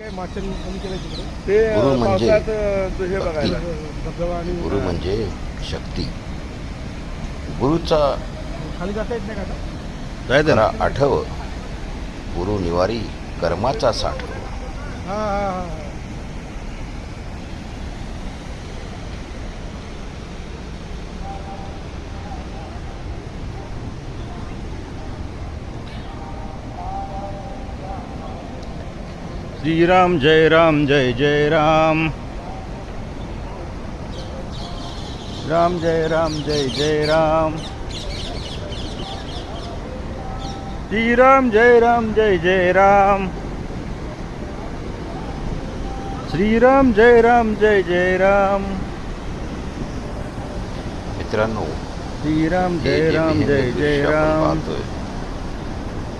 गुरु म्हणजे पावसाळ्यात तो हे बघायला. धबधबा आणि गुरु म्हणजे शक्ती. गुरुचा खरा आठव. गुरु निवारी कर्माचा साठव श्रीराम जय राम जय जय राम। राम जय राम जय जय राम। श्रीराम जय राम जय जय राम। श्रीराम जय राम जय जय राम। मित्रांनो श्रीराम जय राम जय जय राम।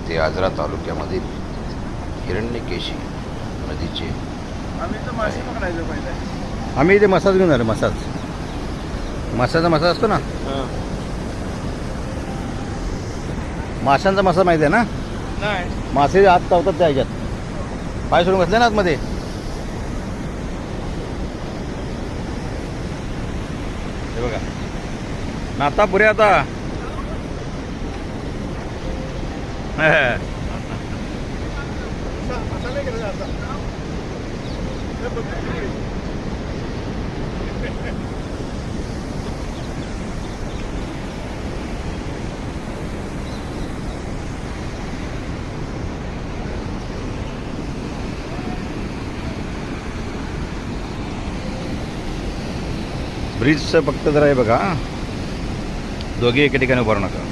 ते आजरा तालुक्यामधील हिरण्यकेशी नदीचे. आम्ही तर मासे पकडायचं पहिले. आम्ही इथे मसाज घेऊन आलो मसाज. माशाचा मसाज असतो ना? माशांचा मसाज माहिती आहे ना? नाही. मासे आत चावतात त्या ह्याच्यात. पाय सोडून बसले ना आतमध्ये? हे बघा. नाता पुरे आता. असा असा नाही केलं असा हे बघ, तिकडे. ब्रिजचं फक्त जरा आहे बघा. दोघे एका ठिकाणी उभारू नका.